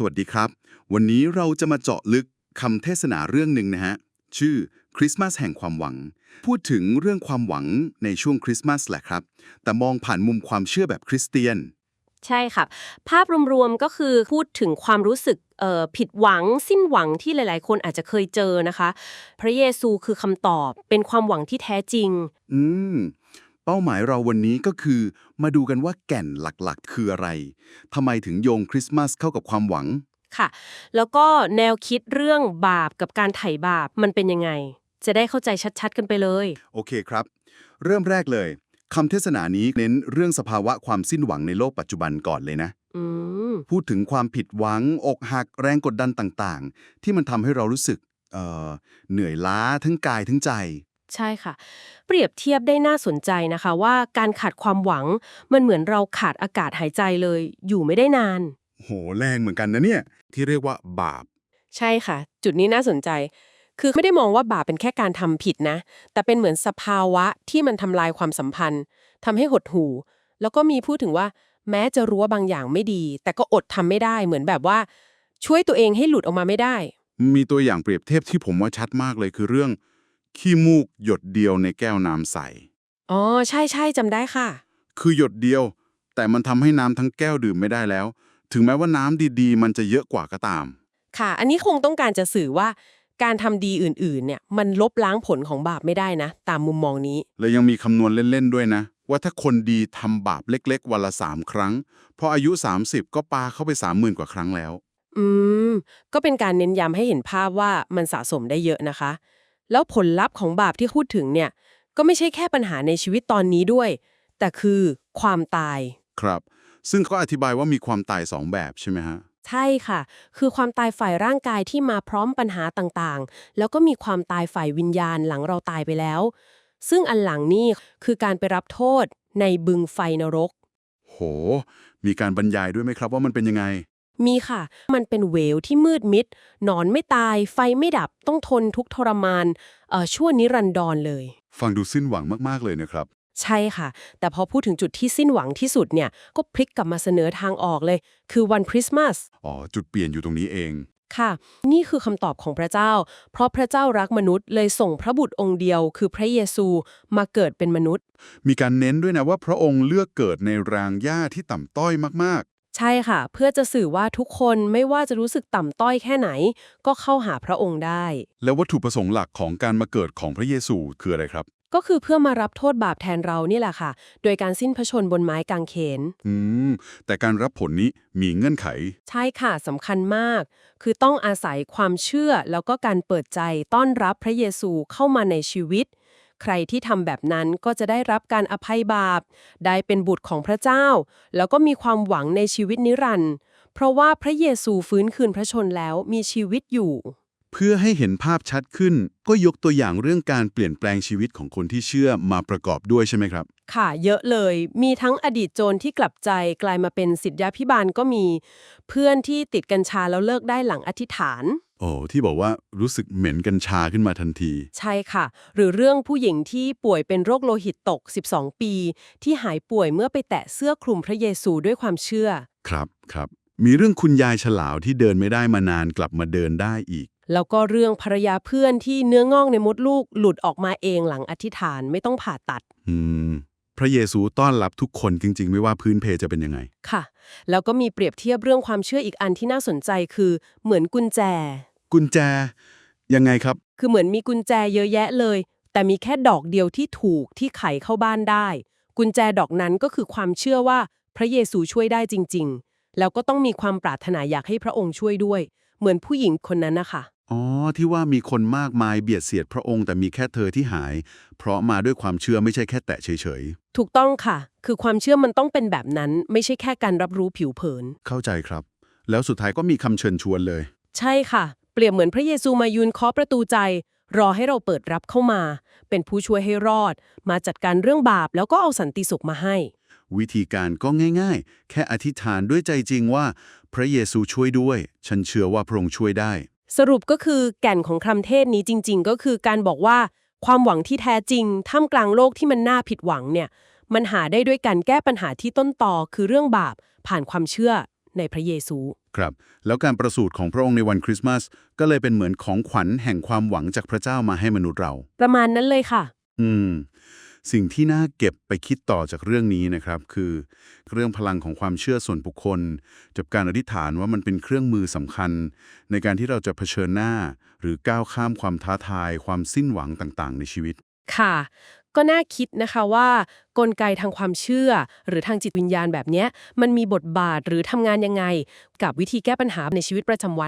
สวัสดีครับ วันนี้เราจะมาเจาะลึกคำเทศนาเรื่องหนึ่งนะฮะ ชื่อคริสต์มาสแห่งความหวัง พูดถึงเรื่องความหวังในช่วงคริสต์มาสแหละครับ แต่มองผ่านมุมความเชื่อแบบคริสเตียน ใช่ค่ะ ภาพรวมๆก็คือพูดถึงความรู้สึกเอ่อผิดหวังสิ้นหวังที่หลาย ๆ คนอาจจะเคยเจอนะคะ พระเยซูคือคำตอบเป็นความหวังที่แท้จริง อืม เป้าหมายเราวันนี้ก็คือ มาดูกันว่าแก่นหลักๆ คืออะไรทำไมถึงโยงคริสต์มาสเข้ากับความหวัง ค่ะ แล้วก็แนวคิดเรื่องบาปกับการไถ่บาปมันเป็นยังไง จะได้เข้าใจชัดๆ กันไปเลย โอเคครับ เริ่มแรกเลยคำเทศนานี้เน้นเรื่องสภาวะความสิ้นหวังในโลกปัจจุบันก่อนเลยนะอืมพูดถึงความผิดหวัง อกหักแรงกดดันต่างๆ ที่มันทำให้เรารู้สึกเอ่อเหนื่อยล้าทั้งกายทั้งใจ ใช่ค่ะ เปรียบเทียบได้น่าสนใจนะคะว่าการขาดความหวังมันเหมือนเราขาดอากาศหายใจเลย อยู่ไม่ได้นาน โหแรงเหมือนกันนะเนี่ย ที่เรียกว่าบาป ใช่ค่ะ จุดนี้น่าสนใจ คือไม่ได้มองว่าบาปเป็นแค่การทำผิดนะ แต่เป็นเหมือนสภาวะที่มันทำลายความสัมพันธ์ทำให้หดหู่ แล้วก็มีพูดถึงว่า แม้จะรู้ว่าบางอย่างไม่ดี แต่ก็อดทำไม่ได้เหมือนแบบว่า ช่วยตัวเองให้หลุดออกมาไม่ได้ มีตัวอย่างเปรียบเทียบที่ผมว่าชัดมากเลยคือเรื่อง ขี้มูกหยดเดียวในแก้วน้ำใส อ๋อ ใช่ใช่จำได้ค่ะ คือหยดเดียว แต่มันทำให้น้ำทั้งแก้วดื่มไม่ได้แล้ว ถึงแม้ว่าน้ำดีๆ มันจะเยอะกว่าก็ตาม ค่ะ อันนี้คงต้องการจะสื่อว่า การทำดีอื่นๆ เนี่ย มันลบล้างผลของบาปไม่ได้นะ ตามมุมมองนี้ และยังมีคำนวณเล่น ๆ ด้วยนะ ว่าถ้าคนดีทำบาปเล็ก ๆ วันละสามครั้ง พออายุ 30 ก็ปาเข้าไป30,000กว่าครั้งแล้ว อืม ก็เป็นการเน้นย้ำให้เห็นภาพว่ามันสะสมได้เยอะนะคะ แล้วผลลัพธ์ของบาปที่พูดถึงเนี่ย ก็ไม่ใช่แค่ปัญหาในชีวิตตอนนี้ด้วย แต่คือความตาย ครับ ซึ่งก็อธิบายว่ามีความตายสองแบบใช่ไหมฮะ ใช่ค่ะ คือความตายฝ่ายร่างกายที่มาพร้อมปัญหาต่างๆ แล้วก็มีความตายฝ่ายวิญญาณหลังเราตายไปแล้ว ซึ่งอันหลังนี่คือการไปรับโทษในบึงไฟนรก โห มีการบรรยายด้วยไหมครับว่ามันเป็นยังไง มีค่ะ มันเป็นเหวที่มืดมิดหนอนไม่ตาย ไฟไม่ดับ ต้องทนทุกข์ทรมานเอ่อชั่วนิรันดรเลย ฟังดูสิ้นหวังมากๆเลยนะครับ ใช่ค่ะ แต่พอพูดถึงจุดที่สิ้นหวังที่สุดเนี่ย ก็พลิกกลับมาเสนอทางออกเลย คือวันคริสต์มาส อ๋อ จุดเปลี่ยนอยู่ตรงนี้เอง ค่ะ นี่คือคำตอบของพระเจ้า เพราะพระเจ้ารักมนุษย์ เลยส่งพระบุตรองค์เดียว คือพระเยซูมาเกิดเป็นมนุษย์ มีการเน้นด้วยนะว่าพระองค์เลือกเกิดในรางหญ้าที่ต่ำต้อยมาก ใช่ค่ะ เพื่อจะสื่อว่าทุกคนไม่ว่าจะรู้สึกต่ำต้อยแค่ไหน ก็เข้าหาพระองค์ได้ๆแล้ววัตถุประสงค์หลักของการมาเกิดของพระเยซูคืออะไรครับ ก็คือเพื่อมารับโทษบาปแทนเรานี่แหละค่ะ โดยการสิ้นพระชนม์บนไม้กางเขน อืม แต่การรับผลนี้มีเงื่อนไข ใช่ค่ะสำคัญมาก คือต้องอาศัยความเชื่อแล้วก็การเปิดใจต้อนรับพระเยซูเข้ามาในชีวิต ใครที่ทำแบบนั้นก็จะได้รับการอภัยบาป ได้เป็นบุตรของพระเจ้า แล้วก็มีความหวังในชีวิตนิรันดร์เพราะว่าพระเยซูฟื้นคืนพระชนแล้วมีชีวิตอยู่ เพื่อให้เห็นภาพชัดขึ้น ก็ยกตัวอย่างเรื่องการเปลี่ยนแปลงชีวิตของคนที่เชื่อมาประกอบด้วยใช่ไหมครับ ค่ะเยอะเลย มีทั้งอดีตโจรที่กลับใจกลายมาเป็นสิทธยาพิบาลก็มี เพื่อนที่ติดกัญชาแล้วเลิกได้หลังอธิษฐาน โอ้ที่บอกว่ารู้สึกเหม็นกัญชาขึ้นมาทันที ใช่ค่ะ หรือเรื่องผู้หญิงที่ป่วยเป็นโรคโลหิตตก 12 ปี ที่หายป่วยเมื่อไปแตะเสื้อคลุมพระเยซูด้วยความเชื่อ ครับครับ มีเรื่องคุณยายฉลาวที่เดินไม่ได้มานานกลับมาเดินได้อีก แล้วก็เรื่องภรรยาเพื่อนที่เนื้องอกในมดลูกหลุดออกมาเองหลังอธิษฐานไม่ต้องผ่าตัด อืม พระเยซูต้อนรับทุกคนจริง ๆ ไม่ว่าพื้นเพจะเป็นยังไง ค่ะ แล้วก็มีเปรียบเทียบเรื่องความเชื่ออีกอันที่น่าสนใจคือเหมือนกุญแจ กุญแจ ยังไงครับ คือเหมือนมีกุญแจเยอะแยะเลย แต่มีแค่ดอกเดียวที่ถูกที่ไขเข้าบ้านได้ กุญแจดอกนั้นก็คือความเชื่อว่าพระเยซูช่วยได้จริง ๆ แล้วก็ต้องมีความปรารถนาอยากให้พระองค์ช่วยด้วย เหมือนผู้หญิงคนนั้นนะคะ อ๋อ ที่ว่ามีคนมากมายเบียดเสียดพระองค์แต่มีแค่เธอที่หาย เพราะมาด้วยความเชื่อไม่ใช่แค่แตะเฉยถูกต้องค่ะ คือความเชื่อมันต้องเป็นแบบนั้น ไม่ใช่แค่การรับรู้ผิวเผิน ๆ เข้าใจครับ แล้วสุดท้ายก็มีคำเชิญชวนเลย ใช่ค่ะ เปรียบเหมือนพระเยซูมายืนเคาะประตูใจ รอให้เราเปิดรับเข้ามา เป็นผู้ช่วยให้รอด มาจัดการเรื่องบาปแล้วก็เอาสันติสุขมาให้ วิธีการก็ง่าย ๆ แค่อธิษฐานด้วยใจจริงว่า พระเยซูช่วยด้วย ฉันเชื่อว่าพระองค์ช่วยได้ สรุปก็คือแก่นของคำเทศนี้จริง ๆ ก็คือการบอกว่าความหวังที่แท้จริงท่ามกลางโลกที่มันน่าผิดหวังเนี่ย มันหาได้ด้วยการแก้ปัญหาที่ต้นตอคือเรื่องบาปผ่านความเชื่อในพระเยซู ครับ แล้วการประสูติของพระองค์ในวันคริสต์มาสก็เลยเป็นเหมือนของขวัญแห่งความหวังจากพระเจ้ามาให้มนุษย์เรา ประมาณนั้นเลยค่ะ อืม สิ่งที่น่าเก็บไปคิดต่อจากเรื่องนี้นะครับคือ เรื่องพลังของความเชื่อส่วนบุคคลกับการอธิษฐานว่ามันเป็นเครื่องมือสำคัญ ในการที่เราจะเผชิญหน้า หรือก้าวข้ามความท้าทาย ความสิ้นหวังต่างๆ ในชีวิต ค่ะ ก็น่าคิดนะคะว่า กลไกทางความเชื่อ หรือทางจิตวิญญาณแบบเนี้ยมันมีบทบาทหรือทำงานยังไง กับวิธีแก้ปัญหาในชีวิตประจำวัน